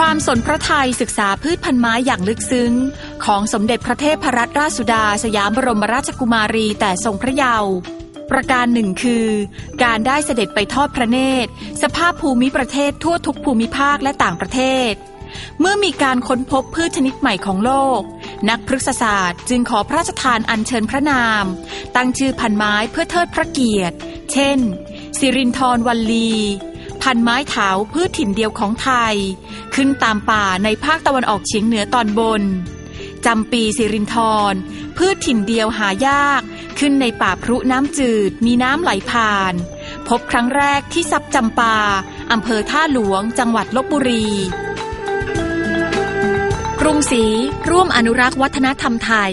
ความสนพระไทยศึกษาพืชพันไม้อย่างลึกซึ้ง ของสมเด็จพระเทพรัตนราชสุดา สยามบรมราชกุมารีแต่ทรงพระเยาว์ประการหนึ่งคือ การได้เสด็จไปทอดพระเนตร สภาพภูมิประเทศทั่วทุกภูมิภาคและต่างประเทศ เมื่อมีการค้นพบพืชชนิดใหม่ของโลก นักพฤกษศาสตร์จึงขอพระราชทานอัญเชิญพระนาม ตั้งชื่อพันไม้เพื่อเทิดพระเกียรติ เช่น สิรินทรวัลลี พันไม้เถาพืชถิ่นเดียวของไทย ขึ้นตามป่าในภาคตะวันออกเฉียงเหนือตอนบนจำปีสิรินทรพืชถิ่นเดียวหายาก ขึ้นในป่าพรุน้ำจืดมีน้ำไหลผ่าน พบครั้งแรกที่ซับจำปาอำเภอท่าหลวง จังหวัดลบบุรี กรุงศรีร่วมอนุรักษ์วัฒนธรรมไทย